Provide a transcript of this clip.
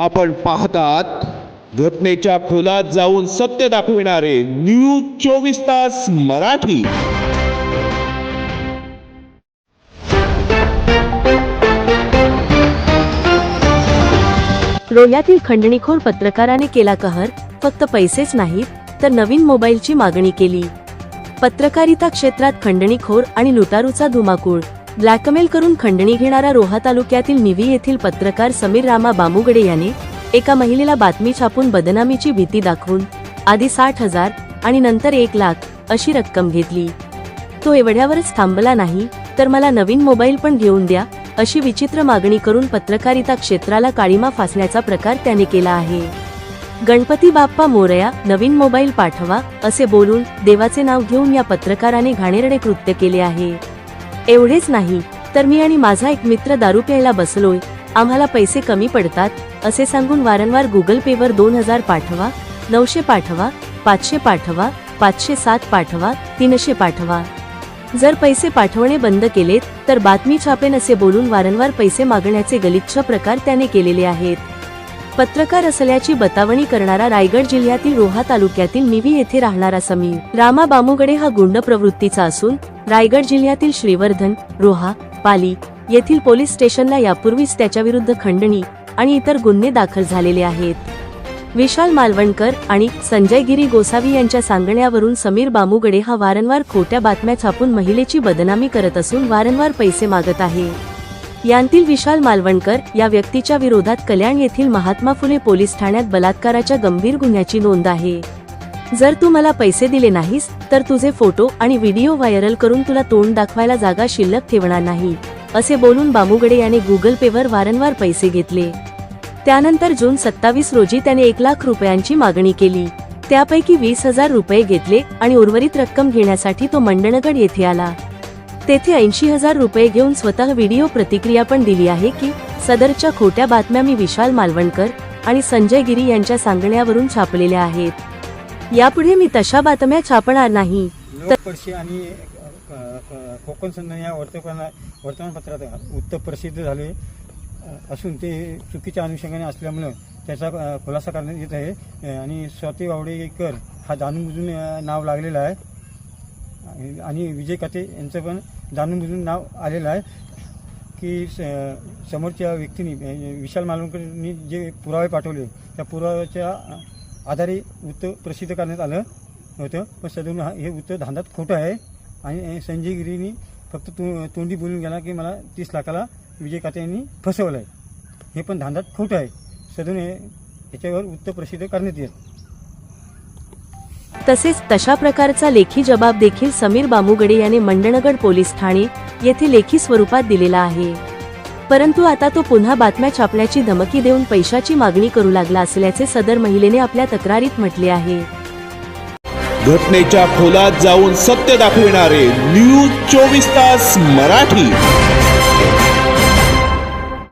आपण पाहतात घटनेच्या खोलात जाऊन सत्य दाखविणारे न्यूज चोवीस तास मराठी. रोह्यातील खंडणीखोर पत्रकाराने केला कहर फक्त पैसेच नाहीत तर नवीन मोबाईलची मागणी केली. पत्रकारिता क्षेत्रात खंडणीखोर आणि लुटारूचा धुमाकूळ ब्लॅकमेल करून खंडणी घेणारा रोहा तालुक्यातील निवी येथील पत्रकार समीर रामा बामुगडे याने एका महिलेला बातमी छापून बदनामीची भीती दाखवून आधी साठ हजार आणि नंतर एक लाख अशी रक्कम घेतली. तो एवढ्यावरच थांबला नाही तर मला नवीन मोबाईल पण घेऊन द्या अशी विचित्र मागणी करून पत्रकारिता क्षेत्राला काळीमा फासण्याचा प्रकार त्याने केला आहे. गणपती बाप्पा मोरया नवीन मोबाईल पाठवा असे बोलून देवाचे नाव घेऊन या पत्रकाराने घाणेरडे कृत्य केले आहे. एवढेच नाही तर मी आणि माझा एक मित्र दारू प्यायला बसलोय आम्हाला पैसे कमी पडतात असे सांगून वारंवार गुगल पेवर दोन हजार पाठवा नऊशे पाठवा पाचशे पाठवा पाचशे सात पाठवा तीनशे पाठवा. जर पैसे पाठवणे बंद केलेत तर बातमी छापेन असे बोलून वारंवार पैसे मागण्याचे गलिच्छ प्रकार त्याने केलेले आहेत. पत्रकार असल्याची बतावणी करणारा रायगड जिल्ह्यातील रोहा तालुक्यातील निवी येथे राहणारा समीर. रामा बामुगडे हा गुंड प्रवृत्तीचा असून रायगड जिल्ह्यातील श्रीवर्धन रोहा पाली येथील पोलीस स्टेशनला यापूर्वीच त्याच्याविरुद्ध खंडणी आणि इतर गुन्हे दाखल झालेले आहेत. विशाल मालवणकर आणि संजय गिरी गोसावी यांच्या सांगण्यावरून समीर बामुगडे हा वारंवार खोट्या बातम्या छापून महिलेची बदनामी करत असून वारंवार पैसे मागत आहे. यांतील विशाल मालवणकर या व्यक्तीच्या विरोधात कल्याण येथील महात्मा फुले पोलीस ठाण्यात बलात्काराच्या गंभीर गुन्ह्याची नोंद आहे. जर तू मला पैसे दिले नाहीस तर तुझे फोटो आणि व्हिडिओ व्हायरल करून तुला तोंड दाखवायला जागा शिल्लक ठेवणार नाही असे बोलून बामुगडे याने गुगल पेवर वारंवार पैसे घेतले. त्यानंतर जून सत्तावीस रोजी त्याने एक लाख रुपयांची मागणी केली. त्यापैकी वीस हजार रुपये घेतले आणि उर्वरित रक्कम घेण्यासाठी तो मंडणगड येथे आला. तेथे ऐंशी हजार रुपये घेऊन स्वतः व्हिडिओ प्रतिक्रिया पण दिली आहे की सदरच्या खोट्या बातम्या मी विशाल मालवणकर आणि संजय गिरी यांच्या सांगण्यावरून छापलेल्या आहेत. यापुढे मी तशा बातम्या छापणार नाही. लोकपरशी आणि कोकण संघ या वर्तमान वर्तमानपत्रात उत्तर प्रसिद्ध झाले असून ते चुकीच्या अनुषंगाने असल्यामुळं त्याचा खुलासा करण्यात येत आहे. आणि स्वाती वावडेकर हा जाणूनबुजून नाव लागलेला आहे. आणि- विजय कथे यांचं पण जाणून बुजून नाव आलेलं आहे. की स- समोरच्या व्यक्तीने विशाल मालवणकरनी जे पुरावे पाठवले त्या पुराव्याच्या आधारे वृत्त प्रसिद्ध करण्यात आलं होतं पण सदून हा- हे वृत्त धांदात खोटं आहे. आणि संजय गिरीनी फक्त तो तोंडी बोलून गेला की मला तीस लाखाला विजय काते यांनी फसवलं आहे हे पण धांदात खोटं आहे. सदून हे याच्यावर वृत्त प्रसिद्ध करण्यात येईल. तसेच तशा प्रकारचा लेखी जबाब देखील समीर बामुगडे याने मंडणगड पोलीस ठाणे येथे लेखी स्वरूपात दिलेला आहे. परंतु आता तो पुन्हा बातम्या छापण्याची धमकी देऊन पैशाची मागणी करू लागला असल्याचे सदर महिलेने आपल्या तक्रारीत म्हटले आहे. घटनेच्या खोलात जाऊन सत्य दाखविणारे न्यूज चोवीस तास मराठी.